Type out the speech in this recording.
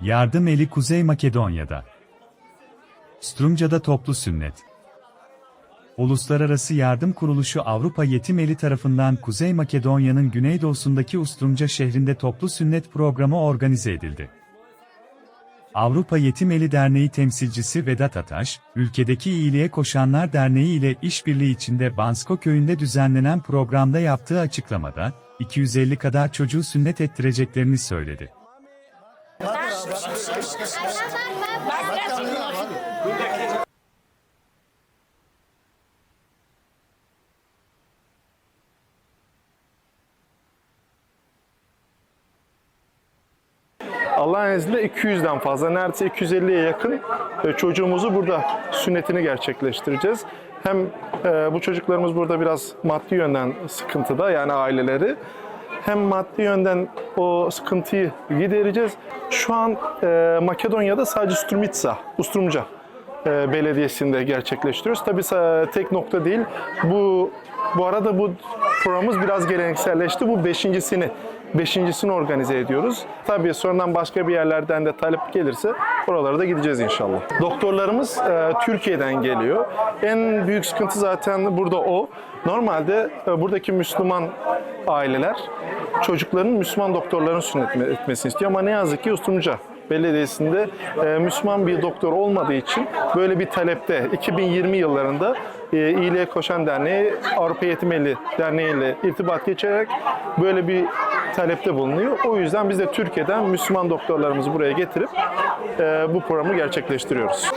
Yardım eli Kuzey Makedonya'da. Strumca'da toplu sünnet. Uluslararası Yardım Kuruluşu Avrupa Yetim Eli tarafından Kuzey Makedonya'nın güneydoğusundaki Ustrumca şehrinde toplu sünnet programı organize edildi. Avrupa Yetim Eli Derneği temsilcisi Vedat Ataş, ülkedeki İyiliğe Koşanlar Derneği ile işbirliği içinde Bansko köyünde düzenlenen programda yaptığı açıklamada, 250 kadar çocuğu sünnet ettireceklerini söyledi. Allah'ın izniyle 200'den fazla, neredeyse 250'ye yakın e, çocuğumuzu burada sünnetini gerçekleştireceğiz. Hem e, bu çocuklarımız burada biraz maddi yönden sıkıntıda yani aileleri. Hem maddi yönden o sıkıntıyı gidereceğiz. Şu an e, Makedonya'da sadece Strumitsa, Ustrumca Belediyesi'nde gerçekleştiriyoruz. Tabii tek nokta değil. Bu bu arada bu programımız biraz gelenekselleşti. Bu beşincisini beşincisini organize ediyoruz. Tabii sonradan başka bir yerlerden de talep gelirse oralara da gideceğiz inşallah. Doktorlarımız e, Türkiye'den geliyor. En büyük sıkıntı zaten burada o. Normalde e, buradaki Müslüman aileler çocukların Müslüman doktorların sünnet etmesini istiyor ama ne yazık ki Ustumca Belediyesi'nde e, Müslüman bir doktor olmadığı için böyle bir talepte 2020 yıllarında e, İyiliğe Koşan Derneği Avrupa Yetimeli Derneği ile irtibat geçerek böyle bir talepte bulunuyor. O yüzden biz de Türkiye'den Müslüman doktorlarımızı buraya getirip e, bu programı gerçekleştiriyoruz.